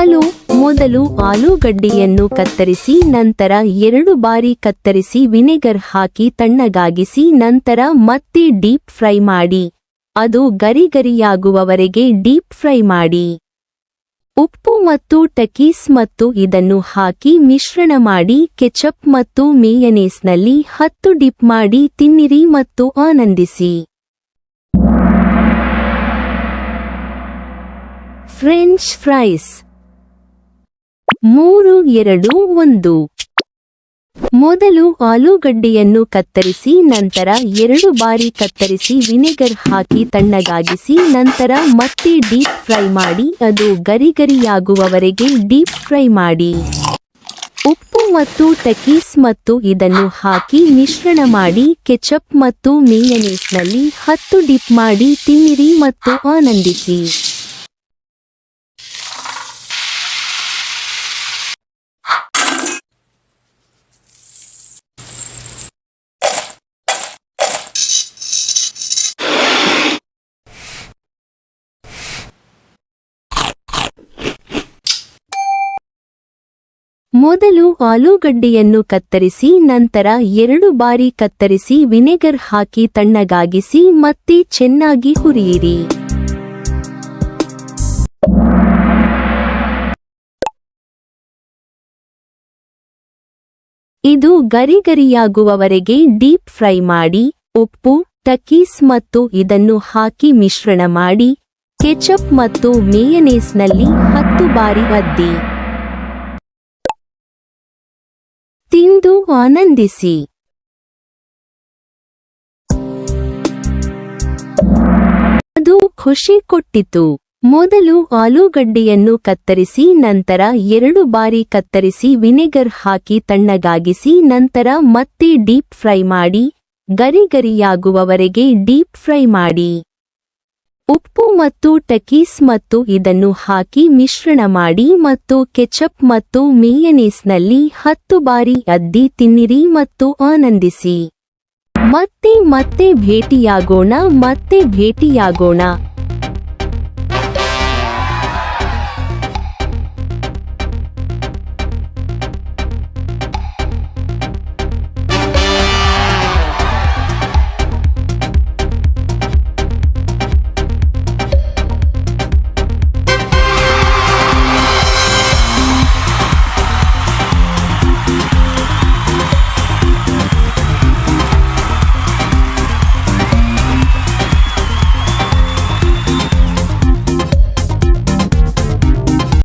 Hello, ಮೊದಲು ಆಲೂಗಡ್ಡೆಯನ್ನು ಕತ್ತರಿಸಿ, ನಂತರ ಎರಡು ಬಾರಿ ಕತ್ತರಿಸಿ ವಿನೆಗರ್ ಹಾಕಿ ತಣ್ಣಗಾಗಿಸಿ, ನಂತರ ಮತ್ತೆ ಡೀಪ್ ಫ್ರೈ ಮಾಡಿ. ಅದು ಗರಿಗರಿಯಾಗುವವರೆಗೆ ಡೀಪ್ ಫ್ರೈ ಮಾಡಿ. ಉಪ್ಪು ಮತ್ತು ಟಕೀಸ್ ಮತ್ತು ಇದನ್ನು ಹಾಕಿ ಮಿಶ್ರಣ ಮಾಡಿ, ಕೆಚಪ್ ಮತ್ತು ಮೇಯನೇಸ್ನಲ್ಲಿ ಹತ್ತು ಡಿಪ್ ಮಾಡಿ ತಿನ್ನಿರಿ ಮತ್ತು ಆನಂದಿಸಿ. ಫ್ರೆಂಚ್ ಫ್ರೈಸ್ ಮೂರು, ಎರಡು, ಒಂದು. ಮೊದಲು ಆಲೂಗಡ್ಡೆಯನ್ನು ಕತ್ತರಿಸಿ, ನಂತರ ಎರಡು ಬಾರಿ ಕತ್ತರಿಸಿ ವಿನೆಗರ್ ಹಾಕಿ ತಣ್ಣಗಾಗಿಸಿ, ನಂತರ ಮತ್ತೆ ಡೀಪ್ ಫ್ರೈ ಮಾಡಿ, ಅದು ಗರಿಗರಿಯಾಗುವವರೆಗೆ ಡೀಪ್ ಫ್ರೈ ಮಾಡಿ. ಉಪ್ಪು ಮತ್ತು ಟಕೀಸ್ ಮತ್ತು ಇದನ್ನು ಹಾಕಿ ಮಿಶ್ರಣ ಮಾಡಿ, ಕೆಚಪ್ ಮತ್ತು ಮೇಯನೇಸ್ನಲ್ಲಿ ಹತ್ತು ಡಿಪ್ ಮಾಡಿ ತಿನ್ನಿರಿ ಮತ್ತು ಆನಂದಿಸಿ. ಮೊದಲು ಆಲೂಗಡ್ಡೆಯನ್ನು ಕತ್ತರಿಸಿ, ನಂತರ ಎರಡು ಬಾರಿ ಕತ್ತರಿಸಿ ವಿನೆಗರ್ ಹಾಕಿ ತಣ್ಣಗಾಗಿಸಿ, ಮತ್ತೆ ಚೆನ್ನಾಗಿ ಹುರಿಯಿರಿ. ಇದು ಗರಿಗರಿಯಾಗುವವರೆಗೆ ಡೀಪ್ ಫ್ರೈ ಮಾಡಿ, ಉಪ್ಪು ಟಕೀಸ್ ಮತ್ತು ಇದನ್ನು ಹಾಕಿ ಮಿಶ್ರಣ ಮಾಡಿ, ಕೆಚಪ್ ಮತ್ತು ಮೇಯನೇಸ್ನಲ್ಲಿ ಹತ್ತು ಬಾರಿ ಅದ್ದಿ. ತಿಂದು ಆನಂದಿಸಿ. ಅದು ಖುಷಿ ಕೊಟ್ಟಿತು. ಮೊದಲು ಆಲೂಗಡ್ಡೆಯನ್ನು ಕತ್ತರಿಸಿ, ನಂತರ ಎರಡು ಬಾರಿ ಕತ್ತರಿಸಿ ವಿನೆಗರ್ ಹಾಕಿ ತಣ್ಣಗಾಗಿಸಿ, ನಂತರ ಮತ್ತೆ ಡೀಪ್ ಫ್ರೈ ಮಾಡಿ ಗರಿಗರಿಯಾಗುವವರೆಗೆ ಡೀಪ್ ಫ್ರೈ ಮಾಡಿ. ಉಪ್ಪು ಮತ್ತು ಟಕೀಸ್ ಮತ್ತು ಇದನ್ನು ಹಾಕಿ ಮಿಶ್ರಣ ಮಾಡಿ ಮತ್ತು ಕೆಚಪ್ ಮತ್ತು ಮೇಯನೇಸ್ನಲ್ಲಿ ಹತ್ತು ಬಾರಿ ಅದ್ದಿ ತಿನ್ನಿರಿ ಮತ್ತು ಆನಂದಿಸಿ. ಮತ್ತೆ ಮತ್ತೆ ಭೇಟಿಯಾಗೋಣ ಮತ್ತೆ ಭೇಟಿಯಾಗೋಣ.